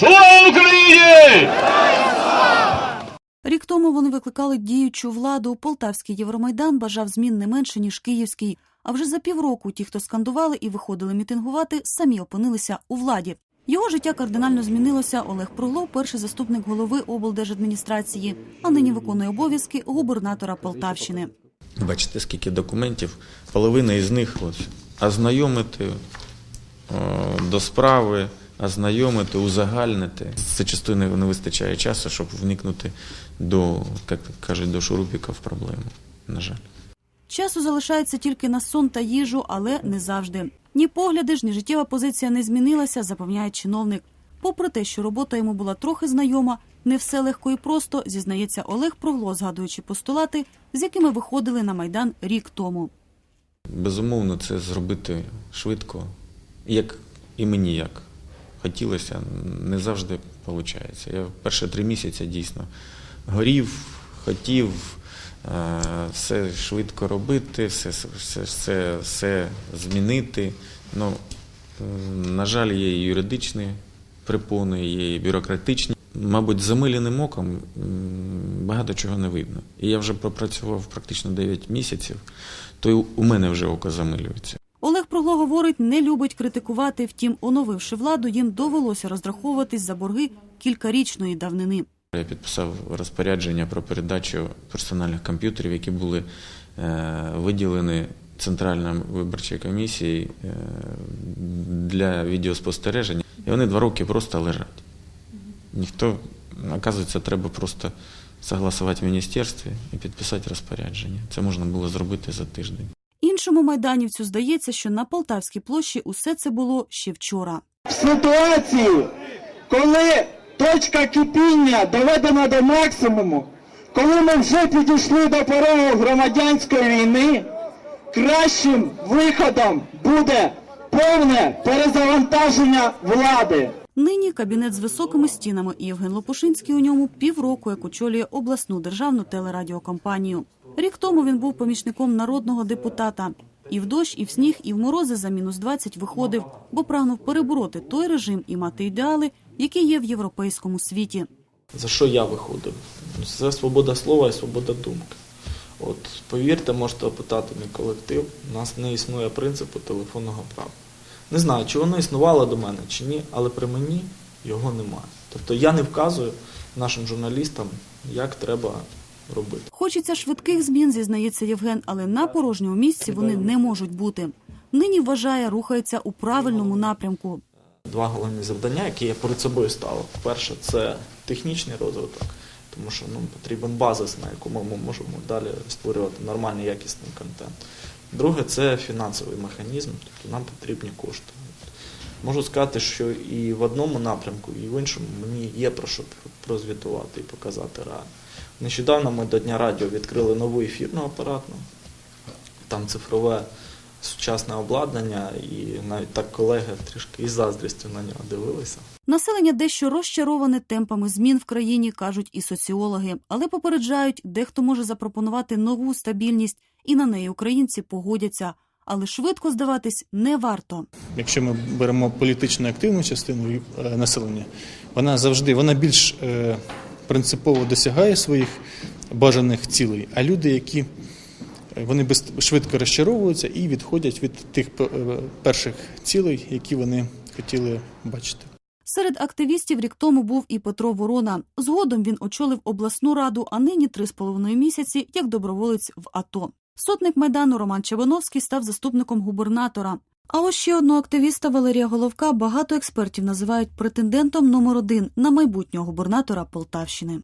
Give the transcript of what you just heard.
Слава Україні! Рік тому вони викликали діючу владу. Полтавський Євромайдан бажав змін не менше ніж київський. А вже за півроку ті, хто скандували і виходили мітингувати, самі опинилися у владі. Його життя кардинально змінилося. Олег Пруглов, перший заступник голови облдержадміністрації, а нині виконує обов'язки губернатора Полтавщини. Бачите, скільки документів, половина із них от, ознайомити о, до справи, ознайомити, узагальнити. Зачастую не, не вистачає часу, щоб вникнути до, як кажуть, до шурупіка в проблему, на жаль. Часу залишається тільки на сон та їжу, але не завжди. Ні погляди ж, ні життєва позиція не змінилася, запевняє чиновник. Попри те, що робота йому була трохи знайома, не все легко і просто, зізнається Олег Прогло, згадуючи постулати, з якими виходили на майдан рік тому. Безумовно, це зробити швидко, як і мені як хотілося, не завжди виходить. Я перші три місяці дійсно горів, хотів е, все швидко робити, все, все, все, все змінити. Ну, на жаль, є і юридичні препони, є і бюрократичні. Мабуть, замиленим оком багато чого не видно. І я вже пропрацював практично 9 місяців, то й у мене вже око замилюється. Олег Прогло говорить, не любить критикувати. Втім, оновивши владу, їм довелося розраховуватись за борги кількарічної давнини. Я підписав розпорядження про передачу персональних комп'ютерів, які були е, виділені Центральною виборчою комісією е, для відеоспостереження. І вони два роки просто лежать. Ніхто, оказується, треба просто согласувати в міністерстві і підписати розпорядження. Це можна було зробити за тиждень. Іншому майданівцю здається, що на Полтавській площі усе це було ще вчора. в ситуації, коли точка кипіння доведена до максимуму, коли ми вже підійшли до порогу громадянської війни, кращим виходом буде повне перезавантаження влади. Нині кабінет з високими стінами і Євген Лопушинський у ньому півроку, як очолює обласну державну телерадіокомпанію. Рік тому він був помічником народного депутата. І в дощ, і в сніг, і в морози за мінус 20 виходив, бо прагнув перебороти той режим і мати ідеали, які є в європейському світі. За що я виходив? Це свобода слова і свобода думки. От повірте, можете опитати мій колектив. У нас не існує принципу телефонного права. Не знаю, чи воно існувало до мене чи ні, але при мені його немає. Тобто я не вказую нашим журналістам, як треба робити. Хочеться швидких змін, зізнається Євген, але на порожньому місці вони не можуть бути. Нині вважає, рухається у правильному напрямку. Два головні завдання, які я перед собою ставив. Перше, це технічний розвиток, тому що ну, потрібен базис, на якому ми можемо далі створювати нормальний якісний контент. Друге, це фінансовий механізм, тобто нам потрібні кошти. Можу сказати, що і в одному напрямку, і в іншому мені є про що прозвітувати і показати реально. Нещодавно ми до Дня радіо відкрили нову ефірну апаратну, там цифрове сучасне обладнання, і навіть так колеги трішки із заздрістю на нього дивилися. Населення дещо розчароване темпами змін в країні, кажуть і соціологи, але попереджають, дехто може запропонувати нову стабільність, і на неї українці погодяться. Але швидко здаватись не варто. Якщо ми беремо політично активну частину е, населення, вона завжди вона більш е, принципово досягає своїх бажаних цілей. А люди, які е, вони швидко розчаровуються і відходять від тих перших цілей, які вони хотіли бачити. Серед активістів рік тому був і Петро Ворона. Згодом він очолив обласну раду, а нині три з половиною місяці як доброволець в АТО. Сотник майдану Роман Чебоновський став заступником губернатора. А ось ще одного активіста Валерія Головка багато експертів називають претендентом номер один на майбутнього губернатора Полтавщини.